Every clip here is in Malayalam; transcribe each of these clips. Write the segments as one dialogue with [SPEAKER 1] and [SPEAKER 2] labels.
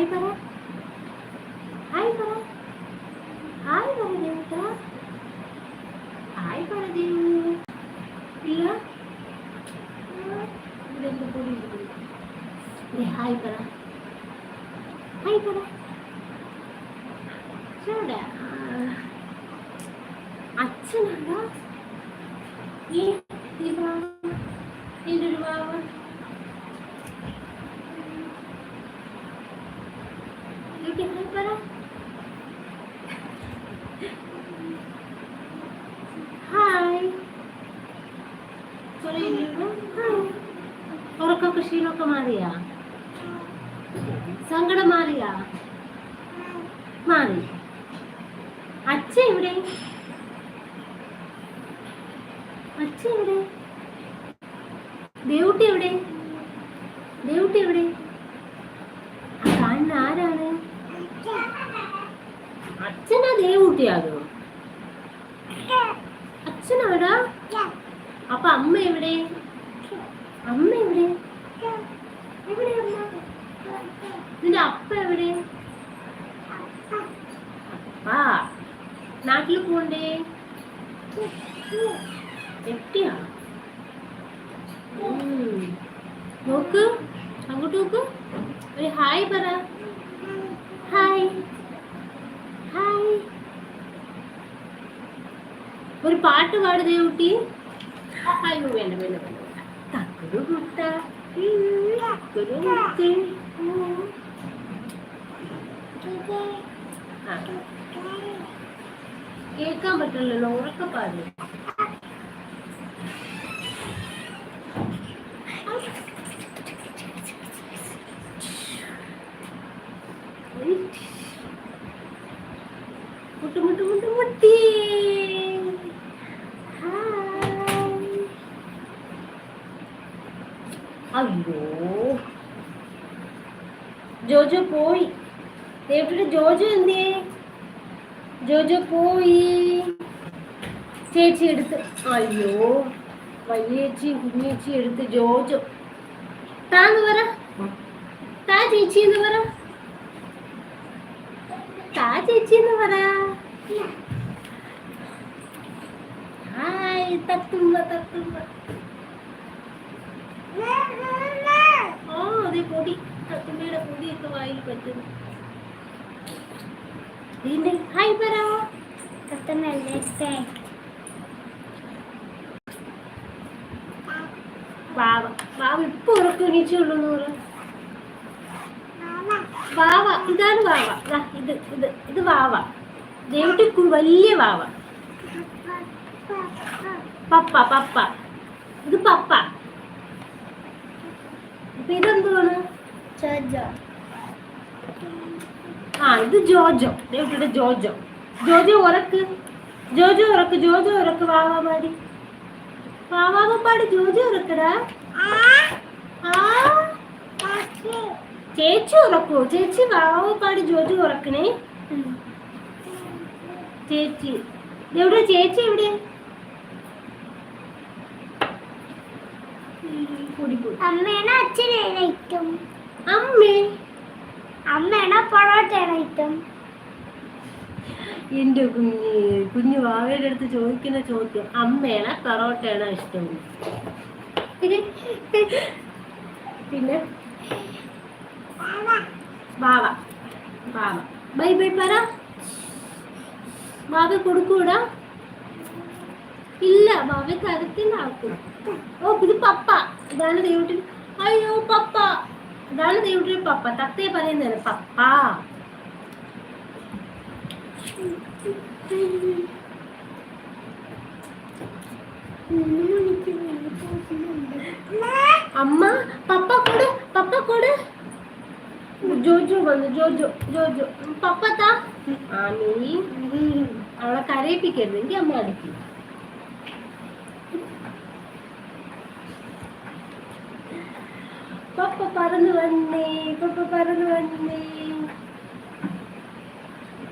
[SPEAKER 1] ഹായ് പറ ഹായ് പറ ഹായ് പറ ദേവുട്ട ഹായ് പറ ദേവു ഇല്ല ഇതെന്ത് പൊടി ഇരിക്കുന്നു? ദേ, ഹായ് പറ ഹായ് പറ ചേട്ടാ അച്ഛനാടാ ഈ ഈ ബാവ ഇതിന്റെ ഒരു ബാവ ബ്യൂട്ടി ഹായ് ഉറക്കൊക്കെ ക്ഷീണമൊക്കെ മാറിയാ? സങ്കടം മാറിയാ? മാറി. അച്ഛ എവിടെ? അച്ഛ എവിടെ? ദേവുട്ടി എവിടെ? ദേവുട്ടി എവിടെ? ആ കാണുന്ന ആരാണ്? അച്ഛനാ ദേവുട്ടിയാകോ? അച്ഛനാടാ? അപ്പൊ അമ്മ എവിടെ? അമ്മ എവിടെ? എവിടെ നിന്റെ അപ്പ എവിടെ? അപ്പാ. നാട്ടിൽ പോണ്ടേ? എത്തിയാ നോക്ക് അങ്ങോട്ട് നോക്ക്. ഒരു ഹായ് പറ. ഹായ്. ഒരു പാട്ട് പാടുതേ കുട്ടി. കേൾക്കാൻ പറ്റില്ലല്ലോ ഉറക്കെ പാടും. മുട്ടു മുട്ടു മുട്ടു മുട്ടി ഹായ്. അയ്യോ ജോജോ പോയി ദേവട്ടിയുടെ ജോജോ എന്തേ ജോജോ പോയി ചേച്ചി എടുത്ത് അയ്യോ വലിയേച്ചി കുഞ്ഞേച്ചി എടുത്ത് ജോജോ താന്ന് പറ താ ചേച്ചി എന്ന് പറ താ ചേച്ചി എന്ന് പറ ഹായ് തത്തുമ്പ തത്തുമ്പ അതെ പൊടി തത്തുമ്പയുടെ പൊടിയൊക്കെ വായിൽ പറ്റുന്നു പിന്നെ ഹായ് പറ. വാവ. ബാവ ഇപ്പൊ ഉറക്കം എണീച്ചുള്ളൂ നൂറ് വാവ ഇതാണ് വാവ. ഇത് ഇത് ഇത് വാവ. ദേവട്ടി വലിയ വാവ. പപ്പ പപ്പ. ഇത് പപ്പ. അപ്പൊ ഇതെന്തുവാണ് ആ ഇത് ജോജോ. ദേവട്ടിയുടെ ജോജോ. ജോജോ ഉറക്ക്. ജോജോ ഉറക്ക് ജോജോ ഉറക്ക്. വാവാ പാടി. വാവാവ പാടി. ജോജോ ഉറക്കടാ. ചേച്ചി ഉറക്കോ? ചേച്ചി വാവാവ പാടി. ജോജോ ഉറക്കണേ. ചേച്ചി. എവിടെ ചേച്ചി എവിടെ?
[SPEAKER 2] അമ്മേനെ അച്ഛനെ
[SPEAKER 1] അമ്മേ.
[SPEAKER 2] പൊറോട്ടയാണ് ഇഷ്ടം
[SPEAKER 1] എന്റെ കുഞ്ഞ് കുഞ്ഞു വാവയുടെ അടുത്ത് ചോദിക്കുന്ന ചോദ്യം അമ്മേണ പൊറോട്ടയാണോ ഇഷ്ടം? പിന്നെ ബാവ ബാവ ബൈ ബൈ പറ. ബാവ കൊടുക്കൂടാ? ഇല്ല ബാവ കരുത്തിലാക്കും ഓ ഇത് പപ്പ. ഇതാണ് ദൈവത്തിൽ അയ്യോ പപ്പ. ഇതാണ് ദൈവത്തിൽ പപ്പ. തത്തയെ പറയുന്നത് പപ്പ. അമ്മ പപ്പ കൊട് പപ്പ കൊട്. ജോജോ വന്നു ജോജോ ജോജോ. പപ്പത്താ നീ അവളെ കരയിപ്പിക്കരുത്. എങ്കിൽ അമ്മ അടിക്കും. പപ്പ പറന്നു വന്നേ പപ്പ പറന്നു വന്നേ.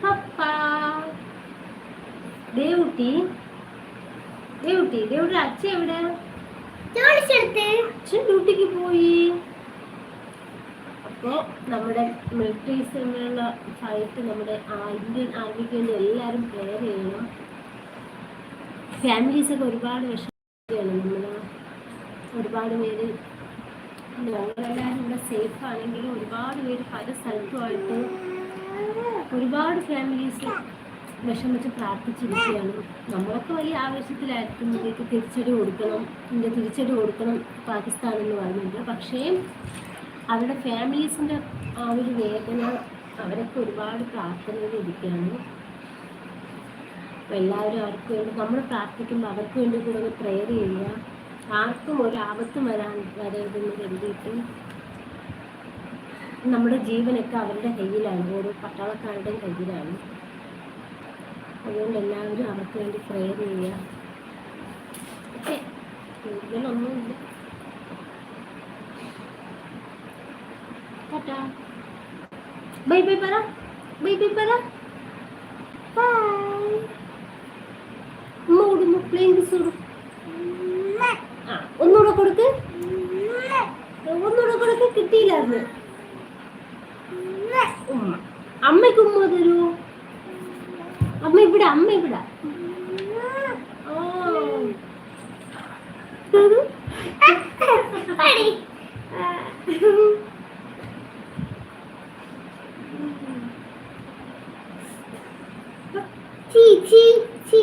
[SPEAKER 1] പപ്പ ദേവുട്ടി. ദേവുട്ടി ദേവുട്ടി അച്ഛൻ എവിടെ? അച്ഛൻ ഡ്യൂട്ടിക്ക് പോയി. അപ്പോൾ നമ്മുടെ മിലിറ്ററീസിലുള്ള ഫൈറ്റ് നമ്മുടെ ഇന്ത്യൻ ആർമിക്ക് വേണ്ടി എല്ലാവരും പ്രെയർ ചെയ്യണം ഫാമിലീസൊക്കെ ഒരുപാട് വിഷമിക്കുകയാണ് നമ്മൾ ഒരുപാട് പേര് ഞങ്ങളെല്ലാവരും ഇവിടെ സേഫ് ആണെങ്കിലും ഒരുപാട് പേര് പല സ്ഥലത്തുമായിട്ട് ഒരുപാട് ഫാമിലീസ് വിഷമിച്ച് പ്രാർത്ഥിച്ചിരിക്കുകയാണ്. നമ്മളൊക്കെ വലിയ ആവേശത്തിലായിരിക്കും ഇന്ത്യയ്ക്ക് തിരിച്ചടി കൊടുക്കണം ഇന്ത്യ തിരിച്ചടി കൊടുക്കണം പാകിസ്ഥാൻ എന്ന് പറയുന്നുണ്ട് പക്ഷേ അവരുടെ ഫാമിലീസിന്റെ ആ ഒരു വേദന അവരൊക്കെ ഒരുപാട് പ്രാർത്ഥനയിൽ ഇരിക്കുകയാണ്. എല്ലാവരും അവർക്ക് വേണ്ടി നമ്മൾ പ്രാർത്ഥിക്കുമ്പോൾ അവർക്ക് വേണ്ടി കൂടെ ഒന്ന് പ്രെയർ ചെയ്യുക. ആർക്കും ഒരു ആപത്തും വരാൻ വരരുതെന്ന് കരുതിയിട്ട് നമ്മുടെ ജീവനൊക്കെ അവരുടെ കയ്യിലാണ്. ഓരോ പട്ടാളക്കാരുടെയും കയ്യിലാണ്. അതുകൊണ്ട് എല്ലാവരും അവർക്ക് വേണ്ടി പ്രെയർ ചെയ്യുക. ഓക്കെ കൂടുതലൊന്നുമില്ല. ടാറ്റാ. ബൈ ബൈ പറ. ബൈ ബൈ പറ. ബൈ ഉമ്മ കൊടുന്നു പ്ലെയിൻ കിട്ടിയില്ലായിരുന്നു ഉമ്മ അമ്മയ്ക്ക് ഉമ്മ തരൂ അമ്മ ഇവിടെ അമ്മ ഇവിടെ. ആ. തരൂ.
[SPEAKER 2] ചീ ചീ ചീ